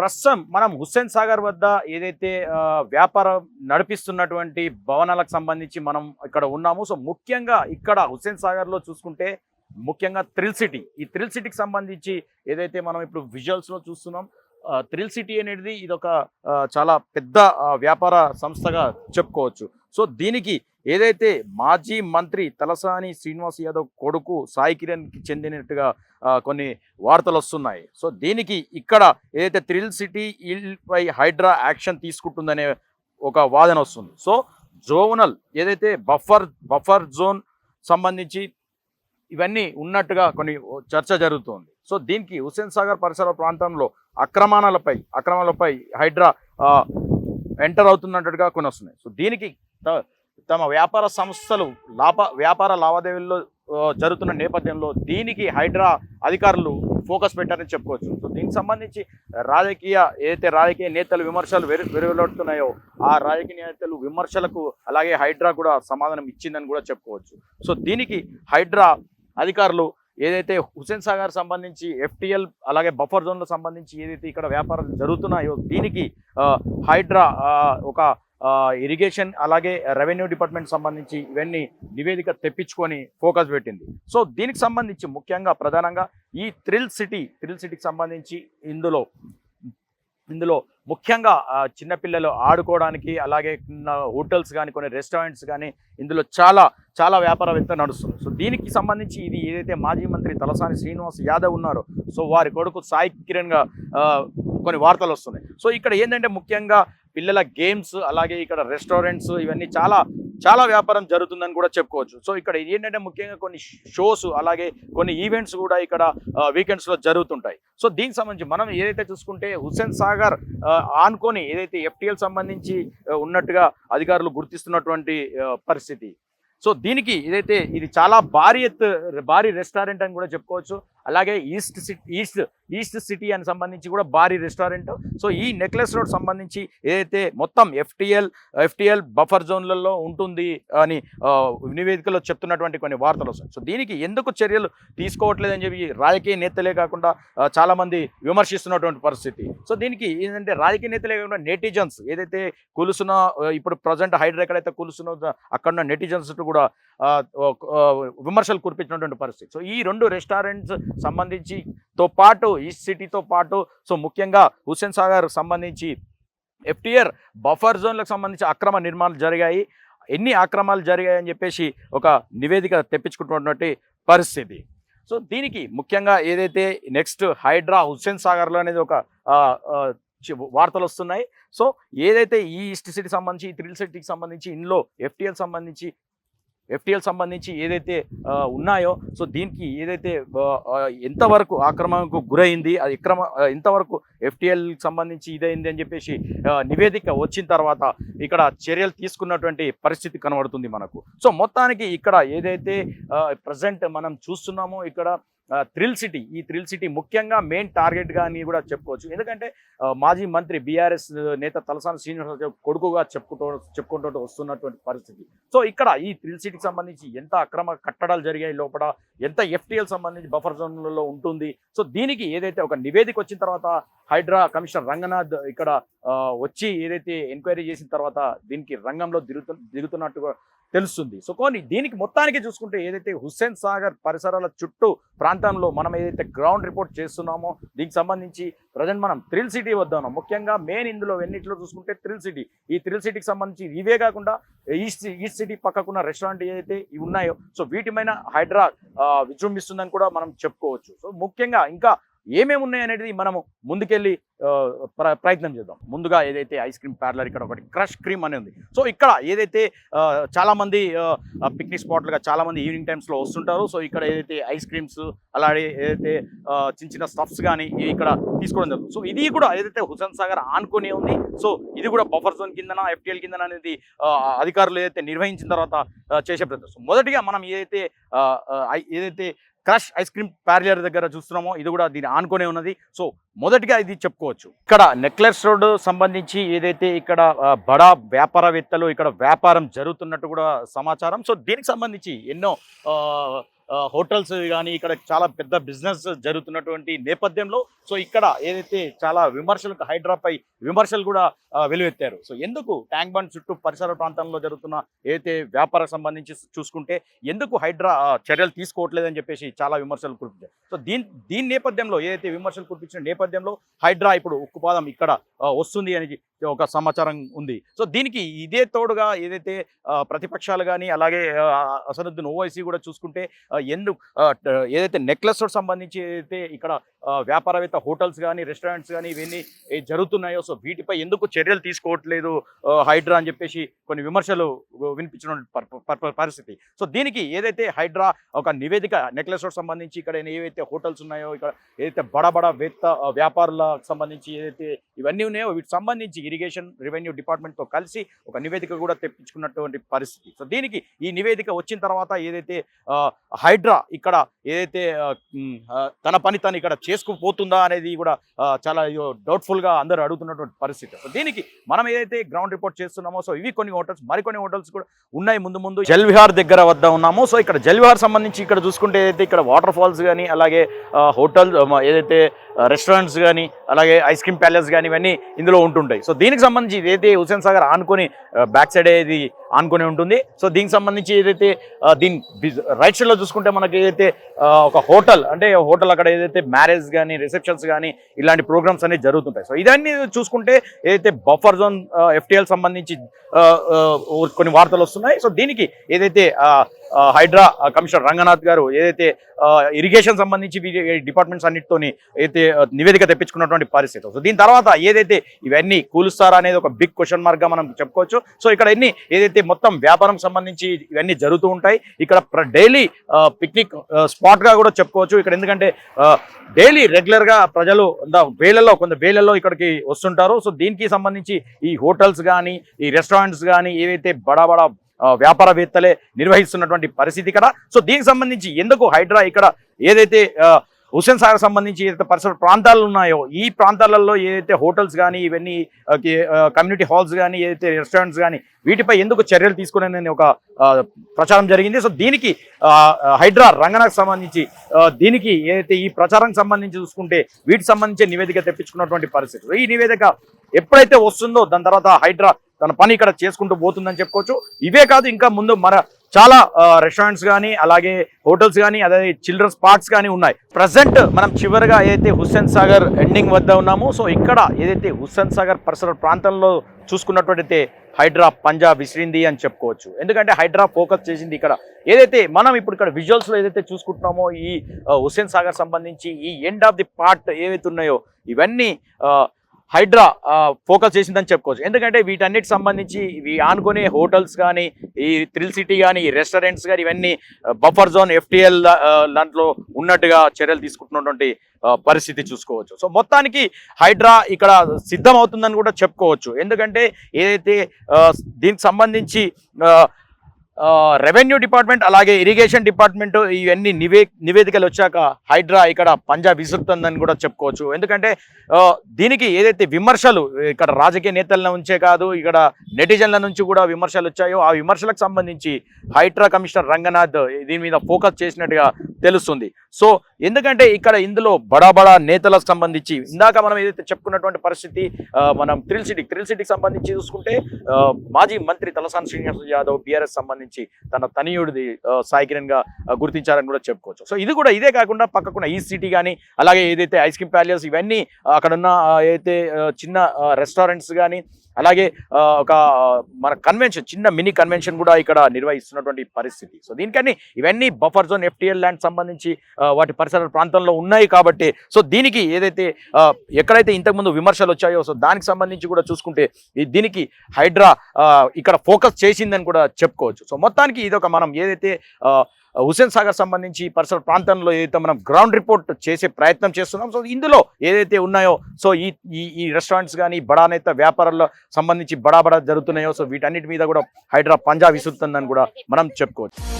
ప్రస్తుతం మనం హుస్సేన్ సాగర్ వద్ద ఏదైతే వ్యాపారం నడిపిస్తున్నటువంటి భవనాలకు సంబంధించి మనం ఇక్కడ ఉన్నాము. సో ముఖ్యంగా ఇక్కడ హుస్సేన్ సాగర్లో చూసుకుంటే ముఖ్యంగా థ్రిల్ సిటీ. ఈ థ్రిల్ సిటీకి సంబంధించి ఏదైతే మనం ఇప్పుడు విజువల్స్లో చూస్తున్నాం థ్రిల్ సిటీ అనేది ఇది ఒక చాలా పెద్ద వ్యాపార సంస్థగా చెప్పుకోవచ్చు. సో దీనికి ఏదైతే మాజీ మంత్రి తలసాని శ్రీనివాస్ యాదవ్ కొడుకు సాయి కిరణ్కి చెందినట్టుగా కొన్ని వార్తలు వస్తున్నాయి. సో దీనికి ఇక్కడ ఏదైతే థ్రిల్ సిటీ పై హైడ్రా యాక్షన్ తీసుకుంటుందనే ఒక వాదన వస్తుంది. సో జోనల్ ఏదైతే బఫర్ బఫర్ జోన్ సంబంధించి ఇవన్నీ ఉన్నట్టుగా కొన్ని చర్చ జరుగుతోంది. సో దీనికి హుస్సేన్ సాగర్ పరిసర ప్రాంతంలో అక్రమాలపై అక్రమాలపై హైడ్రా ఎంటర్ అవుతున్నట్టుగా కొన్ని వస్తున్నాయి. సో దీనికి తమ వ్యాపార సంస్థలు లాభ వ్యాపార లావాదేవీల్లో జరుగుతున్న నేపథ్యంలో దీనికి హైడ్రా అధికారులు ఫోకస్ పెట్టారని చెప్పుకోవచ్చు. సో దీనికి సంబంధించి రాజకీయ ఏదైతే రాజకీయ నేతలు విమర్శలు వెరు వెలువడుతున్నాయో ఆ రాజకీయ నేతలు విమర్శలకు అలాగే హైడ్రా కూడా సమాధానం ఇచ్చిందని కూడా చెప్పుకోవచ్చు. సో దీనికి హైడ్రా అధికారులు ఏదైతే హుసేన్ సాగర్ సంబంధించి ఎఫ్టీఎల్ అలాగే బఫర్ జోన్లకు సంబంధించి ఏదైతే ఇక్కడ వ్యాపారాలు జరుగుతున్నాయో దీనికి హైడ్రా ఒక ఇరిగేషన్ అలాగే రెవెన్యూ డిపార్ట్మెంట్ సంబంధించి ఇవన్నీ నివేదిక తెప్పించుకొని ఫోకస్ పెట్టింది. సో దీనికి సంబంధించి ముఖ్యంగా ప్రధానంగా ఈ థ్రిల్ సిటీ థ్రిల్ సిటీకి సంబంధించి ఇందులో ఇందులో ముఖ్యంగా చిన్నపిల్లలు ఆడుకోవడానికి అలాగే ఉన్న హోటల్స్ కానీ కొన్ని రెస్టారెంట్స్ కానీ ఇందులో చాలా చాలా వ్యాపారవేత్త నడుస్తుంది సో దీనికి సంబంధించి ఇది ఏదైతే మాజీ మంత్రి తలసాని శ్రీనివాస్ యాదవ్ ఉన్నారో సో వారి కొడుకు సాయి కిరణ్గా కొన్ని వార్తలు వస్తున్నాయి. సో ఇక్కడ ఏంటంటే ముఖ్యంగా పిల్లల గేమ్స్ అలాగే ఇక్కడ రెస్టారెంట్స్ ఇవన్నీ చాలా చాలా వ్యాపారం జరుగుతుందని కూడా చెప్పుకోవచ్చు. సో ఇక్కడ ఏంటంటే ముఖ్యంగా కొన్ని షోస్ అలాగే కొన్ని ఈవెంట్స్ కూడా ఇక్కడ వీకెండ్స్లో జరుగుతుంటాయి. సో దీనికి సంబంధించి మనం ఏదైతే చూసుకుంటే హుస్సేన్ సాగర్ ఆనుకొని ఏదైతే ఎఫ్టీఎల్ సంబంధించి ఉన్నట్టుగా అధికారులు గుర్తిస్తున్నటువంటి పరిస్థితి. సో దీనికి ఏదైతే ఇది చాలా భారీ ఎత్తు భారీ రెస్టారెంట్ అని కూడా చెప్పుకోవచ్చు. అలాగే east city east east city అని సంబంధించి కూడా భారీ రెస్టారెంట్. సో ఈ నెక్లెస్ రోడ్ సంబంధించి ఏదైతే మొత్తం ఎఫ్టిఎల్ ఎఫ్టిఎల్ బఫర్ జోన్లలో ఉంటుంది అని నివేదికలో చెప్తున్నటువంటి కొన్ని వార్తలు వస్తాయి. సో దీనికి ఎందుకు చర్యలు తీసుకోవట్లేదని చెప్పి రాజకీయ నేతలే కాకుండా చాలామంది విమర్శిస్తున్నటువంటి పరిస్థితి. సో దీనికి ఏంటంటే రాజకీయ నేతలే కాకుండా నెటిజన్స్ ఏదైతే కొలుసున్న ఇప్పుడు ప్రజెంట్ హైడ్రా ఎక్కడైతే కొలుసున్నో అక్కడ ఉన్న నెటిజన్స్ కూడా విమర్శలు కురిపించినటువంటి పరిస్థితి. సో ఈ రెండు రెస్టారెంట్స్ సంబంధించి తో పాటు ఈస్ట్ సిటీతో పాటు సో ముఖ్యంగా హుస్సేన్ సాగర్ సంబంధించి ఎఫ్టీఆర్ బఫర్ జోన్లకు సంబంధించి అక్రమ నిర్మాణాలు జరిగాయి. ఎన్ని అక్రమాలు జరిగాయని చెప్పేసి ఒక నివేదిక తెప్పించుకుంటున్నటువంటి పరిస్థితి. సో దీనికి ముఖ్యంగా ఏదైతే నెక్స్ట్ హైడ్రా హుస్సేన్ సాగర్లో అనేది ఒక వార్తలు వస్తున్నాయి. సో ఏదైతే ఈ ఈస్ట్ సిటీ సంబంధించి ఈ థ్రిల్ సిటీకి సంబంధించి ఇందులో ఎఫ్టీఎల్ సంబంధించి ఎఫ్టీఎల్ సంబంధించి ఏదైతే ఉన్నాయో సో దీనికి ఏదైతే ఎంతవరకు ఆక్రమణకు గురైంది అది ఎక్రమ ఎంతవరకు ఎఫ్టీఎల్ సంబంధించి ఇదైంది అని చెప్పేసి నివేదిక వచ్చిన తర్వాత ఇక్కడ చర్యలు తీసుకున్నటువంటి పరిస్థితి కనబడుతుంది మనకు. సో మొత్తానికి ఇక్కడ ఏదైతే ప్రజెంట్ మనం చూస్తున్నామో ఇక్కడ థ్రిల్ సిటీ ఈ థ్రిల్ సిటీ ముఖ్యంగా మెయిన్ టార్గెట్గా అని కూడా చెప్పుకోవచ్చు. ఎందుకంటే మాజీ మంత్రి బీఆర్ఎస్ నేత తలసాని శ్రీనివాస కొడుకుగా చెప్పుకుంటూ చెప్పుకుంటూ వస్తున్నటువంటి పరిస్థితి. సో ఇక్కడ ఈ థ్రిల్ సిటీకి సంబంధించి ఎంత అక్రమ కట్టడాలు జరిగాయి లోపల ఎంత ఎఫ్టీఎల్ సంబంధించి బఫర్ జోన్లలో ఉంటుంది. సో దీనికి ఏదైతే ఒక నివేదిక వచ్చిన తర్వాత హైడ్రా కమిషనర్ రంగనాథ్ ఇక్కడ వచ్చి ఏదైతే ఎంక్వైరీ చేసిన తర్వాత దీనికి రంగంలో దిగుతు దిగుతున్నట్టుగా తెలుస్తుంది. సో కొన్ని దీనికి మొత్తానికి చూసుకుంటే ఏదైతే హుస్సేన్ సాగర్ పరిసరాల చుట్టూ ప్రాంతంలో మనం ఏదైతే గ్రౌండ్ రిపోర్ట్ చేస్తున్నామో దీనికి సంబంధించి ప్రజెంట్ మనం థ్రిల్ సిటీ వద్ద ఉన్నాం ముఖ్యంగా మెయిన్ ఇందులో ఎన్నిట్లో చూసుకుంటే థ్రిల్ సిటీ. ఈ థ్రిల్ సిటీకి సంబంధించి ఇవే కాకుండా ఈస్ట్ ఈస్ట్ సిటీ పక్కకున్న రెస్టారెంట్ ఏదైతే ఇవి ఉన్నాయో సో వీటిపైన హైడ్రా విజృంభిస్తుందని కూడా మనం చెప్పుకోవచ్చు. సో ముఖ్యంగా ఇంకా ఏమేమి ఉన్నాయి అనేది మనము ముందుకెళ్ళి ప్ర- ప్రయత్నం చేద్దాం. ముందుగా ఏదైతే ఐస్ క్రీమ్ పార్లర్ ఇక్కడ ఒకటి క్రష్ క్రీమ్ అని ఉంది. సో ఇక్కడ ఏదైతే చాలామంది పిక్నిక్ స్పాట్లుగా చాలామంది ఈవినింగ్ టైమ్స్లో వస్తుంటారు. సో ఇక్కడ ఏదైతే ఐస్ క్రీమ్స్ అలాగే ఏదైతే చిన్న చిన్న స్టఫ్స్ కానీ ఇవి ఇక్కడ తీసుకోవడం జరుగుతుంది. సో ఇది కూడా ఏదైతే హుసేన్ సాగర్ ఆనుకొని ఉంది సో ఇది కూడా బఫర్ జోన్ కిందన ఎఫ్టీఎల్ కిందన అనేది అధికారులు ఏదైతే నిర్వహించిన తర్వాత చేసే ప్రయత్నం. సో మొదటిగా మనం ఏదైతే ఐ- ఏదైతే క్రష్ ఐస్ క్రీమ్ పార్లర్ దగ్గర చూస్తున్నామో ఇది కూడా దీని ఆనుకునే ఉన్నది. సో మొదటిగా ఇది చెప్పుకోవచ్చు. ఇక్కడ నెక్లెస్ రోడ్ సంబంధించి ఏదైతే ఇక్కడ బడా వ్యాపారవేత్తలు ఇక్కడ వ్యాపారం జరుగుతున్నట్టు కూడా సమాచారం. సో దీనికి సంబంధించి ఎన్నో హోటల్స్ కానీ ఇక్కడ చాలా పెద్ద బిజినెస్ జరుగుతున్నటువంటి నేపథ్యంలో సో ఇక్కడ ఏదైతే చాలా విమర్శలకు హైడ్రాపై విమర్శలు కూడా వెలువెత్తారు. సో ఎందుకు ట్యాంక్ బండ్ చుట్టూ పరిసర ప్రాంతంలో జరుగుతున్న ఏదైతే వ్యాపార సంబంధించి చూసుకుంటే ఎందుకు హైడ్రా చర్యలు తీసుకోవట్లేదని చెప్పేసి చాలా విమర్శలు కురిపించారు. సో దీని దీని నేపథ్యంలో ఏదైతే విమర్శలు కురిపించిన నేపథ్యంలో హైడ్రా ఇప్పుడు ఉక్కుపాదం ఇక్కడ వస్తుంది అని ఒక సమాచారం ఉంది. సో దీనికి ఇదే తోడుగా ఏదైతే ప్రతిపక్షాలు కానీ అలాగే ఆ, అసదుద్దీన్ ఓవైసీ కూడా చూసుకుంటే ఎందు ఎందుకు ఏదైతే నెక్లెస్ సంబంధించి ఏదైతే ఇక్కడ వ్యాపారవేత్త హోటల్స్ కానీ రెస్టారెంట్స్ కానీ ఇవన్నీ జరుగుతున్నాయో సో వీటిపై ఎందుకు చర్యలు తీసుకోవట్లేదు హైడ్రా అని చెప్పేసి కొన్ని విమర్శలు వినిపించిన పర్- పర్- పరిస్థితి. సో దీనికి ఏదైతే హైడ్రా ఒక నివేదిక నెక్లెస్ రోడ్ సంబంధించి ఇక్కడ ఏవైతే హోటల్స్ ఉన్నాయో ఇక్కడ ఏదైతే బడ బడ వేత్త వ్యాపారులకు సంబంధించి ఏదైతే ఇవన్నీ ఉన్నాయో. వీటికి సంబంధించి ఇరిగేషన్ రెవెన్యూ డిపార్ట్మెంట్తో కలిసి ఒక నివేదిక కూడా తెప్పించుకున్నటువంటి పరిస్థితి. సో దీనికి ఈ నివేదిక వచ్చిన తర్వాత ఏదైతే హైడ్రా ఇక్కడ ఏదైతే తన పని తను ఇక్కడ చేసుకుపోతుందా అనేది కూడా చాలా డౌట్ఫుల్గా అందరూ అడుగుతున్నటువంటి పరిస్థితి. సో దీనికి మనం ఏదైతే గ్రౌండ్ రిపోర్ట్ చేస్తున్నామో సో ఇవి కొన్ని హోటల్స్ మరికొన్ని హోటల్స్ కూడా ఉన్నాయి ముందు ముందు. జల్విహార్ దగ్గర వద్ద ఉన్నాము. సో ఇక్కడ జల్విహార్ సంబంధించి ఇక్కడ చూసుకుంటే ఏదైతే ఇక్కడ వాటర్ ఫాల్స్ కానీ అలాగే హోటల్ ఏదైతే రెస్టారెంట్స్ కానీ అలాగే ఐస్ క్రీమ్ ప్యాలెస్ కానీ ఇవన్నీ ఇందులో ఉంటుంటాయి. సో దీనికి సంబంధించి ఏదైతే హుసేన్ సాగర్ ఆనుకొని బ్యాక్ సైడ్ ఇది ఆనుకొని ఉంటుంది సో దీనికి సంబంధించి ఏదైతే దీని రైట్ సైడ్లో చూసుకుంటే మనకి ఏదైతే ఒక హోటల్ అంటే హోటల్ అక్కడ ఏదైతే మ్యారేజ్ కానీ రిసెప్షన్స్ కానీ ఇలాంటి ప్రోగ్రామ్స్ అనేవి జరుగుతుంటాయి. సో ఇదన్నీ చూసుకుంటే ఏదైతే బఫర్ జోన్ ఎఫ్టీఎల్ సంబంధించి కొన్ని వార్తలు వస్తున్నాయి. సో దీనికి ఏదైతే హైడ్రా కమిషనర్ రంగనాథ్ గారు ఏదైతే ఇరిగేషన్ సంబంధించి డిపార్ట్మెంట్స్ అన్నిటితోని అయితే నివేదిక తెప్పించుకున్నటువంటి పరిస్థితి. సో దీని తర్వాత ఏదైతే ఇవన్నీ కూలుస్తారా అనేది ఒక బిగ్ క్వశ్చన్ మార్క్గా మనం చెప్పుకోవచ్చు. సో ఇక్కడ ఎన్ని ఏదైతే మొత్తం వ్యాపారం సంబంధించి ఇవన్నీ జరుగుతూ ఉంటాయి ఇక్కడ డైలీ పిక్నిక్ స్పాట్గా కూడా చెప్పుకోవచ్చు. ఇక్కడ ఎందుకంటే డైలీ రెగ్యులర్గా ప్రజలు వేలల్లో వేలలో కొంత వేలల్లో ఇక్కడికి వస్తుంటారు. సో దీనికి సంబంధించి ఈ హోటల్స్ కానీ ఈ రెస్టారెంట్స్ కానీ ఏవైతే బడా బడా వ్యాపారవేత్తలే నిర్వహిస్తున్నటువంటి పరిస్థితి ఇక్కడ. సో దీనికి సంబంధించి ఎందుకు హైడ్రా ఇక్కడ ఏదైతే హుస్సేన్ సాగర్ సంబంధించి ఏదైతే పరిసర ప్రాంతాలు ఉన్నాయో ఈ ప్రాంతాలలో ఏదైతే హోటల్స్ కానీ ఇవన్నీ కమ్యూనిటీ హాల్స్ కానీ ఏదైతే రెస్టారెంట్స్ కానీ వీటిపై ఎందుకు చర్యలు తీసుకునేదని ఒక ప్రచారం జరిగింది. సో దీనికి హైడ్రా రంగనకు సంబంధించి దీనికి ఏదైతే ఈ ప్రచారానికి సంబంధించి చూసుకుంటే వీటికి సంబంధించి నివేదిక తెప్పించుకున్నటువంటి పరిస్థితి. ఈ నివేదిక ఎప్పుడైతే వస్తుందో దాని తర్వాత హైడ్రా తన పని ఇక్కడ చేసుకుంటూ పోతుందని చెప్పుకోవచ్చు. ఇవే కాదు ఇంకా ముందు మన చాలా రెస్టారెంట్స్ కానీ అలాగే హోటల్స్ కానీ అదే చిల్డ్రన్స్ పార్క్స్ కానీ ఉన్నాయి. ప్రజెంట్ మనం చివరిగా ఏదైతే హుస్సేన్ సాగర్ ఎండింగ్ వద్ద ఉన్నామో సో ఇక్కడ ఏదైతే హుస్సేన్ సాగర్ పరిసర ప్రాంతంలో చూసుకున్నట్టు హైడ్రా పంజాబ్ విసిరింది అని చెప్పుకోవచ్చు. ఎందుకంటే హైడ్రా ఫోకస్ చేసింది ఇక్కడ. ఏదైతే మనం ఇప్పుడు ఇక్కడ విజువల్స్లో ఏదైతే చూసుకుంటున్నామో ఈ హుస్సేన్ సాగర్ సంబంధించి ఈ ఎండ్ ఆఫ్ ది పార్ట్ ఏవైతే ఉన్నాయో ఇవన్నీ హైడ్రా ఫోకస్ చేసిందని చెప్పుకోవచ్చు. ఎందుకంటే వీటన్నిటి సంబంధించి ఇవి ఆనుకునే హోటల్స్ కానీ ఈ థ్రిల్ సిటీ కానీ ఈ రెస్టారెంట్స్ కానీ ఇవన్నీ బఫర్ జోన్ ఎఫ్టిఎల్ దాంట్లో ఉన్నట్టుగా చర్యలు తీసుకుంటున్నటువంటి పరిస్థితి చూసుకోవచ్చు. సో మొత్తానికి హైడ్రా ఇక్కడ సిద్ధమవుతుందని కూడా చెప్పుకోవచ్చు. ఎందుకంటే ఏదైతే దీనికి సంబంధించి రెవెన్యూ డిపార్ట్మెంట్ అలాగే ఇరిగేషన్ డిపార్ట్మెంట్ ఇవన్నీ నివే నివేదికలు వచ్చాక హైడ్రా ఇక్కడ పంజాబ్ విసురుతుందని కూడా చెప్పుకోవచ్చు. ఎందుకంటే దీనికి ఏదైతే విమర్శలు ఇక్కడ రాజకీయ నేతల నుంచే కాదు ఇక్కడ నెటిజన్ల నుంచి కూడా విమర్శలు వచ్చాయో ఆ విమర్శలకు సంబంధించి హైడ్రా కమిషనర్ రంగనాథ్ దీని మీద ఫోకస్ చేసినట్టుగా తెలుస్తుంది. సో ఎందుకంటే ఇక్కడ ఇందులో బడా బడా నేతలకు సంబంధించి ఇందాక మనం ఏదైతే చెప్పుకున్నటువంటి పరిస్థితి మనం త్రిల్ సిటీ త్రిల్ సిటీకి సంబంధించి చూసుకుంటే మాజీ మంత్రి తలసాని శ్రీనివాస యాదవ్ బీఆర్ఎస్ సంబంధించి తన తనయుడిది సాయి కిరణ్గా గుర్తించారని కూడా చెప్పుకోవచ్చు. సో ఇది కూడా ఇదే కాకుండా పక్కకున్న ఈ సిటీ కానీ అలాగే ఏదైతే ఐస్ క్రీమ్ ప్యాలెస్ ఇవన్నీ ఆ, అక్కడ ఉన్న ఏదైతే చిన్న రెస్టారెంట్స్ కానీ అలాగే ఒక మన కన్వెన్షన్ చిన్న మినీ కన్వెన్షన్ కూడా ఇక్కడ నిర్వహిస్తున్నటువంటి పరిస్థితి. సో దీనికని ఇవన్నీ బఫర్ జోన్ ఎఫ్టిఎల్ ల్యాండ్ సంబంధించి వాటి పరిసర ప్రాంతంలో ఉన్నాయి కాబట్టి సో దీనికి ఏదైతే ఎక్కడైతే ఇంతకుముందు విమర్శలు వచ్చాయో సో దానికి సంబంధించి కూడా చూసుకుంటే ఈ దీనికి హైడ్రా ఇక్కడ ఫోకస్ చేసిందని కూడా చెప్పుకోవచ్చు. సో మొత్తానికి ఇది ఒక మనం ఏదైతే హుసేన్ సాగర్ సంబంధించి పరిసర ప్రాంతంలో ఏదైతే మనం గ్రౌండ్ రిపోర్ట్ చేసే ప్రయత్నం చేస్తున్నాం సో ఇందులో ఏదైతే ఉన్నాయో సో ఈ ఈ ఈ రెస్టారెంట్స్ కానీ బడా నేత వ్యాపారాల్లో సంబంధించి బడా బడా జరుగుతున్నాయో సో వీటన్నిటి మీద కూడా హైడ్రా పంజాబ్ విసురుతుందని కూడా మనం చెప్పుకోవచ్చు.